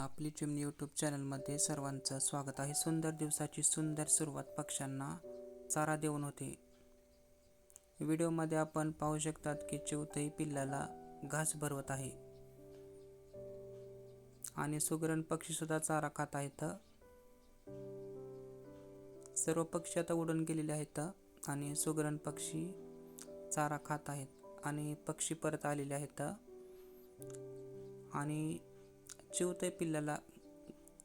आपली चिमणी यूट्यूब चॅनलमध्ये सर्वांचं स्वागत आहे. सुंदर दिवसाची सुंदर सुरुवात पक्ष्यांना चारा देऊन होते. व्हिडिओमध्ये आपण पाहू शकतात की चिवतई पिल्लाला घास भरवत आहे. आणि सुगरण पक्षी सुद्धा चारा खात आहेत. सर्व पक्षी आता उडून गेलेले आहेत आणि सुगरण पक्षी चारा खात आहेत. आणि पक्षी परत आलेले आहेत. आणि चिवते पिल्लाला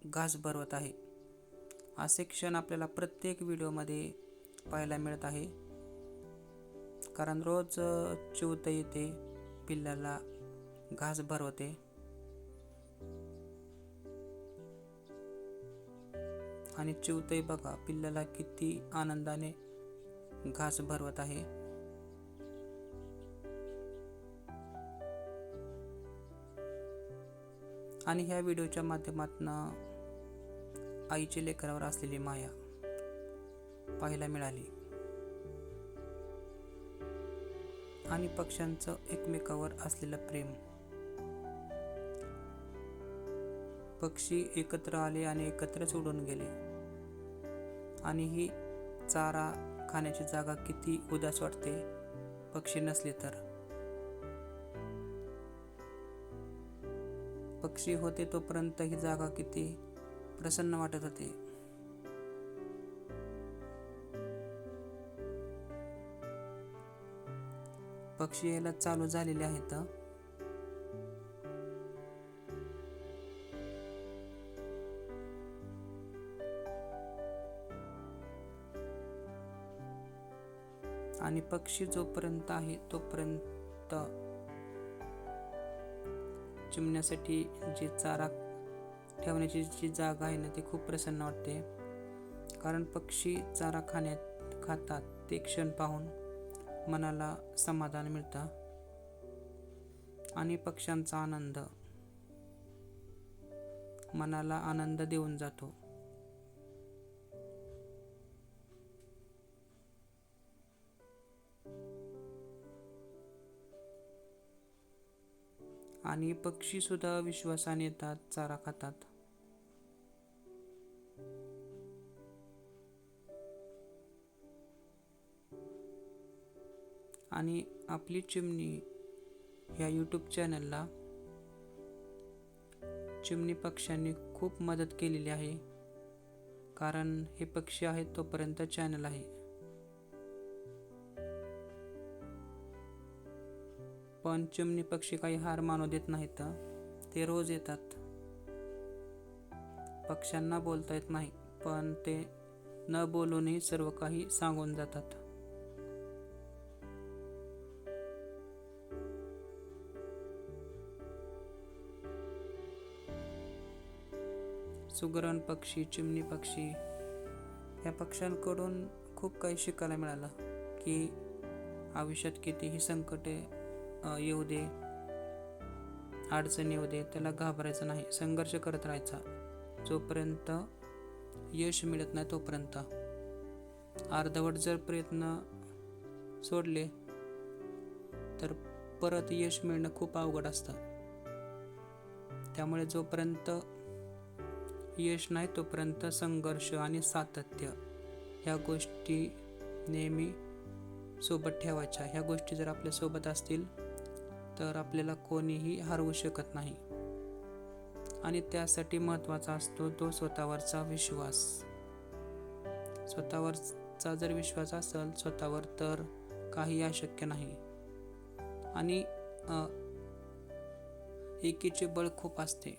घास भरवत आहे. असे क्षण आपल्याला प्रत्येक व्हिडिओमध्ये पाहायला मिळत आहे. कारण रोज चिवते येते पिल्लाला घास भरवते. आणि चिवतय बघा पिल्लाला किती आनंदाने घास भरवत आहे. आणि ह्या व्हिडिओच्या माध्यमातून आईचे लेकरावर असलेली माया पाहायला मिळाली. आणि पक्ष्यांचं एकमेकावर असलेलं प्रेम. पक्षी एकत्र आले आणि एकत्रच उडून गेले. आणि ही चारा खाण्याची जागा किती उदास वाटते पक्षी नसले तर. पक्षी होते तोपर्यंत ही जागा किती प्रसन्न वाटत होते. पक्षी यायला चालू झालेले आहेत. आणि पक्षी जोपर्यंत आहे तोपर्यंत चिमण्यासाठी जी चारा ठेवण्याची जी जागा आहे ना ती खूप प्रसन्न वाटते. कारण पक्षी चारा खाण्यात खातात ते क्षण पाहून मनाला समाधान मिळतं. आणि पक्ष्यांचा आनंद मनाला आनंद देऊन जातो. आणि पक्षी सुद्धा विश्वासाने येतात चारा खातात. आणि आपली चिमणी ह्या यूट्यूब चॅनलला चिमणी पक्ष्यांनी खूप मदत केलेली आहे. कारण हे पक्षी आहेत तोपर्यंत चॅनल आहे. पण चिमणी पक्षी काही हार मानू देत नाहीत. ते रोज येतात. पक्ष्यांना बोलता येत नाही पण ते न बोलूनही सर्व काही सांगून जातात. सुगरण पक्षी चिमणी पक्षी या पक्ष्यांकडून खूप काही शिकायला मिळालं की आयुष्यात कितीही संकटे येऊ दे. अडचण येऊ दे. त्याला घाबरायचं नाही. संघर्ष करत राहायचा. जोपर्यंत यश मिळत नाही तोपर्यंत. अर्धवट जर प्रयत्न सोडले तर परत यश मिळणं खूप अवघड असतं. त्यामुळे जोपर्यंत यश नाही तोपर्यंत संघर्ष आणि सातत्य ह्या गोष्टी नेहमी सोबत ठेवायच्या. ह्या गोष्टी जर आपल्यासोबत असतील तर आपल्याला कोणीही हरवू शकत नाही. आणि त्यासाठी महत्त्वाचा असतो तो स्वतःवरचा विश्वास. स्वतःवरचा जर विश्वास असेल स्वतःवर तर काही अशक्य नाही. आणि एकीचे बळ खूप असते.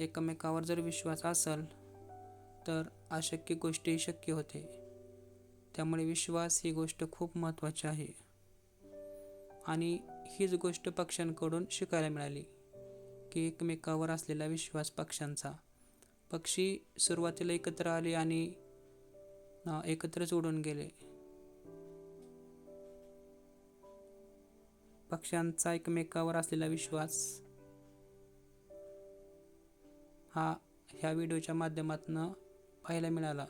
एकमेकावर जर विश्वास असेल तर अशक्य गोष्टी शक्य होते. त्यामुळे विश्वास ही गोष्ट खूप महत्त्वाची आहे. आणि हीच गोष्ट पक्ष्यांकडून शिकायला मिळाली की एकमेकावर असलेला विश्वास पक्ष्यांचा. पक्षी सुरुवातीला एकत्र आले आणि एकत्रच उडून गेले. पक्ष्यांचा एकमेकावर असलेला विश्वास हा ह्या व्हिडिओच्या माध्यमातून पाहायला मिळाला.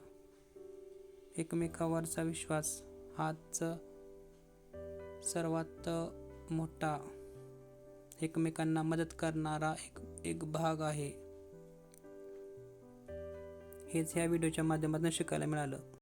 एकमेकावरचा विश्वास हाच सर्वात मोठा एकमेकांना मदत करणारा एक एक भाग आहे. हेच ह्या व्हिडिओच्या माध्यमातून शिकायला मिळालं.